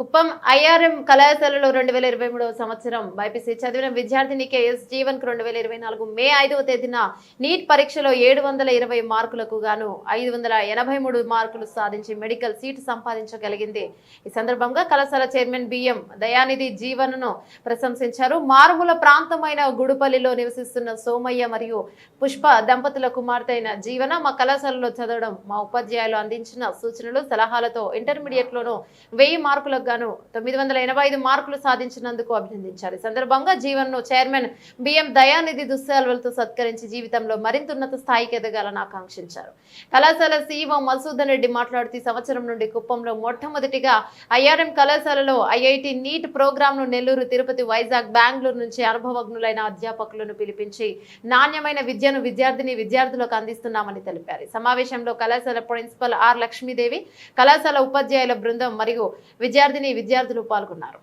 Kuppam IRM కళాశాలలో రెండు వేల ఇరవై మూడవ సంవత్సరం బైపీసీ చదివిన విద్యార్థిని కేఎస్ జీవన్కు రెండు వేల ఇరవై నాలుగు మే ఐదవ తేదీన నీట్ పరీక్షలో ఏడు వందల ఇరవై మార్కులకు గాను ఐదు వందల ఎనభై మూడు మార్కులు సాధించి మెడికల్ సీటు సంపాదించగలిగింది. ఈ సందర్భంగా కళాశాల చైర్మన్ బిఎం దయానిధి జీవన్ను ప్రశంసించారు. మారుమూల ప్రాంతమైన గుడుపల్లిలో నివసిస్తున్న సోమయ్య మరియు పుష్ప దంపతుల కుమార్తె అయిన జీవన మా కళాశాలలో చదవడం మా ఉపాధ్యాయులు అందించిన సూచనలు సలహాలతో ఇంటర్మీడియట్ లోను వెయ్యి మార్కులకు గాను తొమ్మిది వందల ఎనభై ఐదు మార్కులు సాధించినందుకు అభినందించారు. ఈ సందర్భంగా జీవన్ను చైర్మన్ బిఎం దయానిధి దుస్సాల్వలతో సత్కరించి జీవితంలో మరింత ఉన్నత స్థాయికి ఎదగాలని ఆకాంక్షించారు. కళాశాల సీఈఓ మసూదన్ రెడ్డి మాట్లాడుతూ ఈ సంవత్సరం నుండి కుప్పంలో మొట్టమొదటిగా ఐఆర్ఎం కళాశాలలో ఐఐటి నీట్ ప్రోగ్రామ్ను నెల్లూరు తిరుపతి వైజాగ్ బెంగళూరు నుంచి అనుభవజ్ఞులైన అధ్యాపకులను పిలిపించి నాణ్యమైన విద్యను విద్యార్థిని విద్యార్థులకు అందిస్తున్నామని తెలిపారు. సమావేశంలో కళాశాల ప్రిన్సిపల్ ఆర్ లక్ష్మీదేవి కళాశాల ఉపాధ్యాయుల బృందం మరియు విద్యార్థి విద్యార్థిని విద్యార్థులు పాల్గొన్నారు.